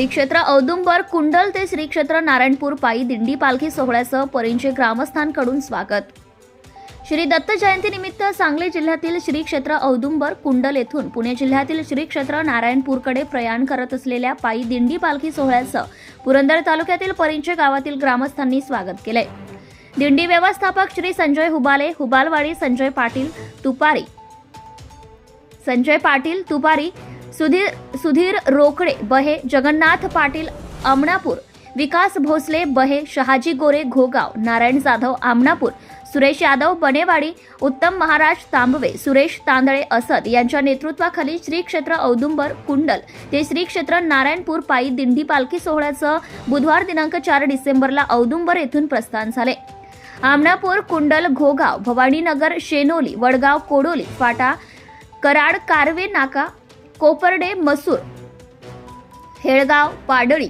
श्री क्षेत्र औदुंबर कुंडल ते श्री क्षेत्र नारायणपूर पायी दिंडी पालखी सोहळ्यासह परिंचे ग्रामस्थांकडून स्वागत. श्री दत्त जयंतीनिमित्त सांगली जिल्ह्यातील श्री क्षेत्र औदुंबर कुंडल येथून पुणे जिल्ह्यातील श्री क्षेत्र नारायणपूरकडे प्रयाण करत असलेल्या पायी दिंडी पालखी सोहळ्याचं पुरंदर तालुक्यातील परिंचे गावातील ग्रामस्थांनी स्वागत केले. दिंडी व्यवस्थापक श्री संजय हुबाले हुबालवाडी संजय पाटील तुपारी. संजय पाटील तुपारी सुधीर सुधीर रोकडे बहे जगन्नाथ पाटील आमणापूर. विकास भोसले बहे शहाजी गोरे घोगाव नारायण जाधव आमणापूर. सुरेश यादव बनेवाडी उत्तम महाराज तांबवे सुरेश तांदळे असद यांच्या नेतृत्वाखाली श्री क्षेत्र औदुंबर कुंडल. ते श्री क्षेत्र नारायणपूर पायी दिंडी पालखी सोहळ्याचं बुधवार दिनांक चार डिसेंबरला औदुंबर येथून प्रस्थान झाले. आमणापूर कुंडल घोगाव भवानीनगर शेनोली वडगाव कोडोली फाटा कराड कारवे नाका कोपर्डे मसूर हेळगाव पाडळी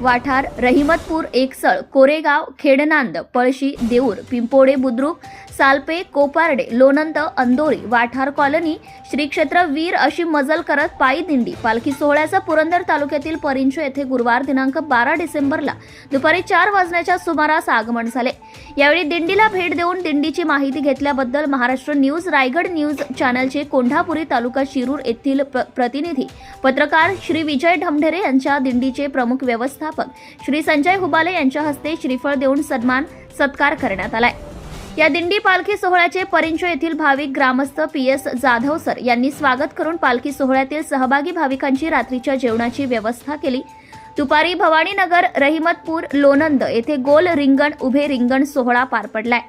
वाठार रहिमतपूर एकसळ कोरेगाव खेडनांद पळशी देऊर पिंपोडे बुद्रुक सालपे कोपारडे लोणंद अंदोरी वाठार कॉलनी श्री क्षेत्र वीर अशी मजल करत पायी दिंडी. पालखी सोहळ्याचा पुरंदर तालुक्यातील परिंचो येथे गुरुवार दिनांक बारा डिसेंबरला दुपारी चार वाजण्याच्या सुमारास आगमन झाले. यावेळी दिंडीला भेट देऊन दिंडीची माहिती घेतल्याबद्दल महाराष्ट्र न्यूज रायगड न्यूज चॅनलचे कोंढापुरी तालुका शिरूर येथील प्र- प्रतिनिधी पत्रकार श्री विजय ढमढेरे यांच्या दिंडीचे प्रमुख व्यवस्थापक श्री संजय हुबाले यांच्या हस्ते श्रीफळ देऊन सन्मान सत्कार करण्यात आलाय. या दिंडी पालखी सोहळ्याचे परिंचो येथील भाविक ग्रामस्थ पी एस जाधव सर यांनी स्वागत करून पालखी सोहळ्यातील सहभागी भाविकांची रात्रीच्या जेवणाची व्यवस्था केली. दुपारी भवानीनगर रहिमतपूर लोणंद येथे गोल रिंगण उभे रिंगण सोहळा पार पडलाय.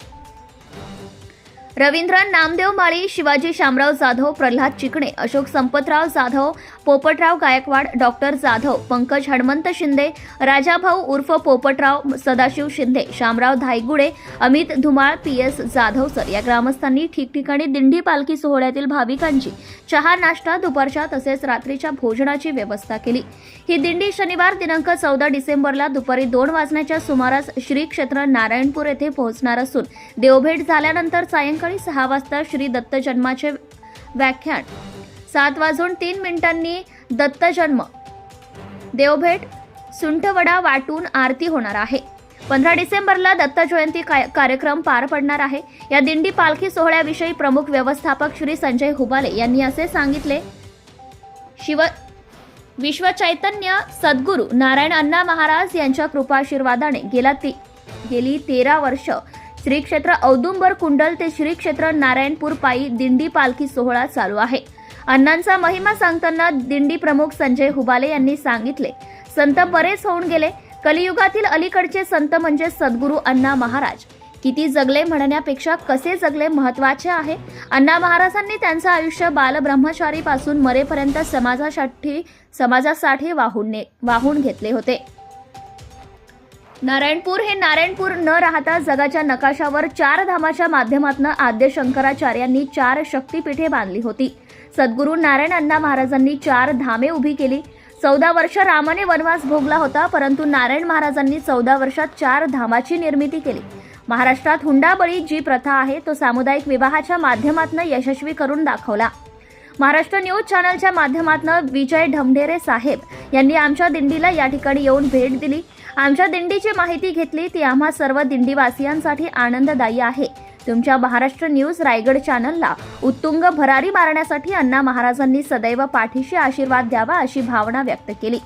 रवींद्र नामदेव माळी शिवाजी शामराव जाधव प्रल्हाद चिकणे अशोक संपतराव जाधव पोपटराव गायकवाड डॉक्टर जाधव पंकज हणमंत शिंदे राजाभाऊ उर्फ Popatrao Sadashiv Shinde Shamrao Dhaygude Amit Dhumal P S Jadhav sir. या ग्रामस्थांनी ठिकठिकाणी दिंडी पालखी सोहळ्यातील भाविकांची चहा नाश्ता दुपारच्या तसेच रात्रीच्या भोजनाची व्यवस्था केली. ही दिंडी शनिवार दिनांक चौदा डिसेंबरला दुपारी दोन वाजण्याच्या सुमारास श्री क्षेत्र नारायणपूर येथे पोहोचणार असून देवभेट झाल्यानंतर सायंकाळी सहा वाजता श्री दत्त जन्माचे व्याख्यान. सात वाजून तीन मिनिटांनी दत्त जन्म. देवभेट सुंठवडा वाटून आरती होणार आहे. पंधरा डिसेंबरला दत्त जयंती कार्यक्रम पार पडणार आहे. या दिंडी पालखी सोहळ्याविषयी प्रमुख व्यवस्थापक श्री संजय हुबाले यांनी असे सांगितले. शिव विश्वचैतन्य सद्गुरू नारायण अण्णा महाराज यांच्या कृपाशीर्वादाने गेला ती गेली तेरा वर्ष. श्री क्षेत्र औदुंबर कुंडल ते श्री क्षेत्र नारायणपूर पायी दिंडी पालखी सोहळा चालू आहे. अण्णांचा महिमा सांगताना दिंडी प्रमुख संजय हुबाले यांनी सांगितले संत बरेच होऊन गेले. कलियुगातील अलीकडचे संत म्हणजे सद्गुरू अण्णा महाराज. किती जगले म्हणण्यापेक्षा कसे जगले महत्त्वाचे आहे? अण्णा महाराजांनी त्यांचं आयुष्य बालब्रह्मचारीपासून मरेपर्यंत समाजासाठी समाजासाठी वाहून ने- वाहून घेतले होते. नारायणपूर हे नारायणपूर न राहता जगाच्या नकाशावर चार धामाच्या माध्यमातून आद्य शंकराचार्यांनी चार शक्तीपीठे बांधली होती. सद्गुरू नारायण अण्णा महाराजांनी चार धामे उभी केली. चौदा वर्ष रामाने वनवास भोगला होता परंतु नारायण महाराजांनी चौदा वर्षात चार धामाची निर्मिती केली. महाराष्ट्रात हुंडाबळी जी प्रथा आहे तो सामुदायिक विवाहाच्या माध्यमातून यशस्वी करून दाखवला. महाराष्ट्र न्यूज चॅनलच्या माध्यमातून विजय ढमढेरे साहेब यांनी आमच्या दिंडीला या ठिकाणी येऊन भेट दिली. आमच्या दिंडीची माहिती घेतली ती आम्हा सर्व दिंडीवासियांसाठी आनंददायी आहे. तुमच्या महाराष्ट्र न्यूज रायगड चॅनलला उत्तुंग भरारी मारण्यासाठी अण्णा महाराजांनी सदैव पाठीशी आशीर्वाद द्यावा अशी भावना व्यक्त केली.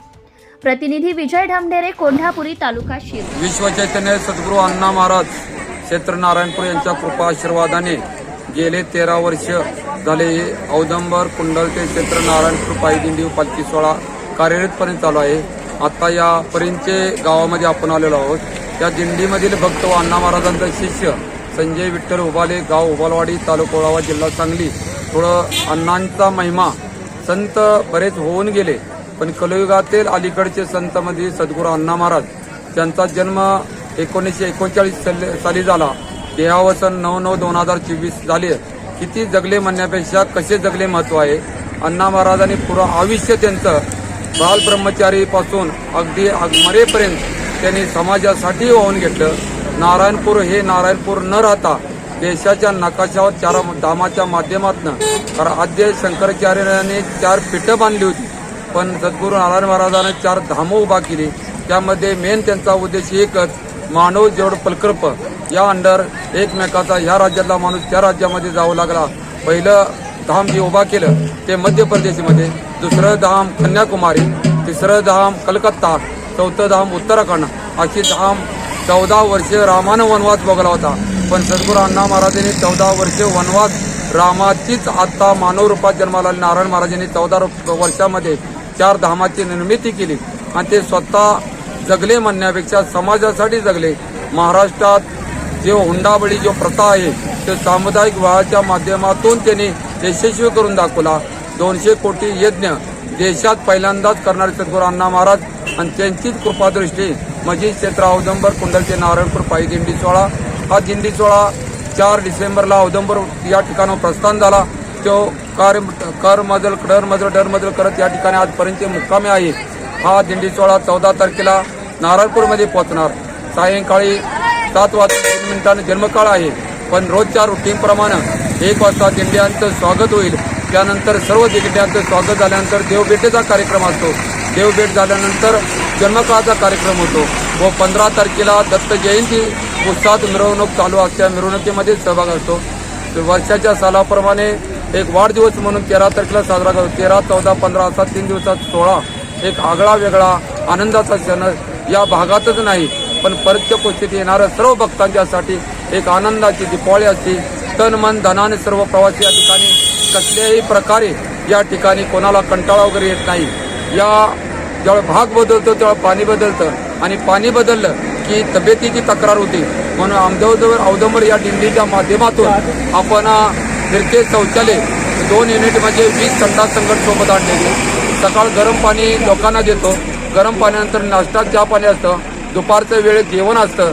प्रतिनिधी विजय ढमढेरे कोंढापुरी तालुका शिर विश्वचैतन्य सद्गुरू अण्णा महाराज क्षेत्र नारायणपूर यांच्या कृपा आशीर्वादाने गेले तेरा वर्ष झाले. हे औदंबर कुंडल ते क्षेत्र नारायणपूर पायदिंडी पालखी सोहळा कार्यरतपर्यंत चालू आहे. आता या परिंचे गावामध्ये आपण आलेलो आहोत. त्या दिंडीमधील भक्त व अण्णा महाराजांचा शिष्य संजय विठ्ठल उबाले गाव उबालवाडी तालुका ओळावा जिल्हा सांगली. थोडं अण्णांचा महिमा संत बरेच होऊन गेले पण कलयुगातील अलीकडचे संतमध्ये सद्गुरू अण्णा महाराज त्यांचा जन्म एकोणीसशे एकोणचाळीस साली- साली झाला. देहावसन नऊ नऊ दोन हजार चोवीस झाले. किती जगले म्हणण्यापेक्षा कसे जगले महत्त्व आहे? अण्णा महाराजांनी पुरं आयुष्य त्यांचं बाल ब्रह्मचारीपासून अगदी अग- मरेपर्यंत त्यांनी समाजासाठी वाहून घेतलं. नारायणपूर हे नारायणपूर न राहता देशाच्या नकाशावर चार धामाच्या माध्यमातून कारण आद्य शंकराचार्याने चार पीठं बांधली होती. पण सद्गुरू नारायण महाराजाने चार धामं उभा केली. त्यामध्ये मेन त्यांचा उद्देश एकच मानव जेवढ प्रकल्प. या अंडर एकमेकाचा ह्या राज्यातला माणूस त्या राज्यामध्ये जावं लागला. पहिलं धाम जे उभा केलं ते मध्य प्रदेशमध्ये दुसरं धाम कन्याकुमारी तिसरं धाम कलकत्ता चौथं धाम उत्तराखंड अशी धाम चौदा वर्ष रामानं वनवास भोगला होता. पण सद्गुरू अण्णा महाराजांनी चौदा वर्ष वनवास रामाचीच आत्ता मानव रूपात जन्माला नारायण महाराजांनी चौदा वर्षामध्ये चार धामाची निर्मिती केली. आणि ते स्वतः जगले म्हणण्यापेक्षा समाजासाठी जगले. महाराष्ट्रात जो हुंडाबळी जो प्रथा आहे तो सामुदायिक विवाहाच्या माध्यमातून त्यांनी यशस्वी करून दाखवला. दोनशे कोटी यज्ञ देशात पहिल्यांदाच करणारे सद्गुरू अण्णा महाराज आणि त्यांचीच कृपादृष्टी मजी क्षेत्र औदंबर कुंडलचे नारायणपूर पायी दिंडी सोहळा. हा दिंडी सोहळा चार डिसेंबरला औदंबर या ठिकाणावर प्रस्थान झाला. तो कार कर मजल डर मजल डर मजल करत या ठिकाणी आजपर्यंत मुक्कामे आहे. हा दिंडी सोहळा चौदा तारखेला नारायणपूरमध्ये पोहोचणार. सायंकाळी सात वाजता तीन मिनिटांनी जन्मकाळ आहे. पण रोजच्या रुटीनप्रमाणे एक वाजता दिंड्यांचं स्वागत होईल. त्यानंतर सर्व दिंड्यांचं स्वागत झाल्यानंतर देवबेटेचा कार्यक्रम असतो. देवभेट झाल्यानंतर जन्मकाळाचा कार्यक्रम होतो. व पंधरा तारखेला दत्त जयंती उत्साहात मिरवणूक चालू असते. मिरवणुकीमध्ये सहभाग असतो. वर्षाच्या सालाप्रमाणे एक वाढदिवस म्हणून तेरा तारखेला साजरा करतो. तेरा चौदा पंधरा असा तीन दिवसात सोळा एक आगळा वेगळा आनंदाचा सण या भागातच नाही पण परत्य कोचित येणाऱ्या सर्व भक्तांच्यासाठी एक आनंदाची दिपावळी असते. तन मन धनाने सर्व प्रवासी या ठिकाणी कसल्याही प्रकारे या ठिकाणी कोणाला कंटाळा वगैरे येत नाही. या ज्यावेळेस भाग बदलतो त्यावेळेस पाणी बदलतं आणि पाणी बदललं की तब्येतीची तक्रार होती. म्हणून आमदेवजवळ औदंबर या दिंडीच्या माध्यमातून आपण फिरके फिरते शौचालय दोन युनिट म्हणजे वीस संडास संघट सोबत आणलेली. सकाळ गरम पाणी लोकांना देतो. गरम पाण्यानंतर नाश्ता चहा पाणी असतं. दुपारचं वेळेत जेवण असतं.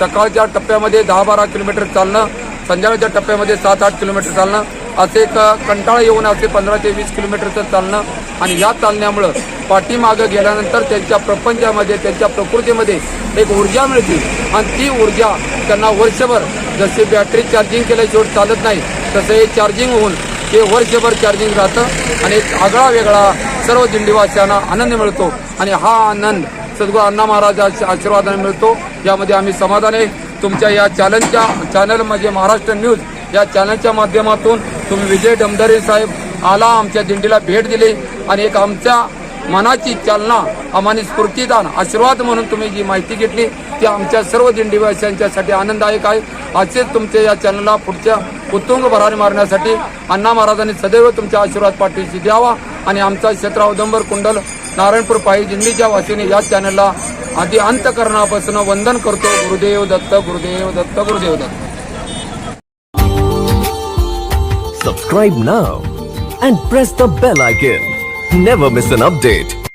सकाळच्या टप्प्यामध्ये दहा बारा किलोमीटर चालणं संध्याकाळच्या टप्प्यामध्ये सात आठ किलोमीटर चालणं असे एक कंटाळा येऊन असे पंधरा ते वीस किलोमीटरचं चालणं आणि या चालण्यामुळं पाठीमागं गेल्यानंतर त्यांच्या प्रपंचामध्ये त्यांच्या प्रकृतीमध्ये एक ऊर्जा मिळते. आणि ती ऊर्जा त्यांना वर्षभर जसे बॅटरी चार्जिंग केल्याशिवाय चालत नाही तसं हे चार्जिंग होऊन हे वर्षभर चार्जिंग राहतं. आणि एक आगळा वेगळा सर्व दिंडीवासियांना आनंद मिळतो. आणि हा आनंद सद्गुरू अण्णा महाराजांच्या आशीर्वादाने मिळतो. यामध्ये आम्ही समाधान आहे. तुमच्या या चॅनलच्या चॅनल म्हणजे महाराष्ट्र न्यूज या चॅनलच्या माध्यमातून तुम्ही विजय डमदारे साहेब आला आमच्या दिंडीला भेट दिली आणि एक आमच्या मनाची चालना आम्हाला स्फूर्तीदान आशीर्वाद म्हणून तुम्ही जी माहिती घेतली ती आमच्या सर्व दिंडीवासियांच्यासाठी आनंददायक आहे. असेच तुमच्या या चॅनलला पुढच्या उत्तुंग भरारी मारण्यासाठी अण्णा महाराजांनी सदैव तुमच्या आशीर्वाद पाठीशी द्यावा. आणि आमचा क्षेत्र औदंबर कुंडल नारायणपूर पायी दिंडीच्या वासीने या चॅनलला आधी अंतकरणापासून वंदन करतो Gurudev Datta Gurudev Datta Gurudev Datta Subscribe now and press the bell icon. Never miss an update.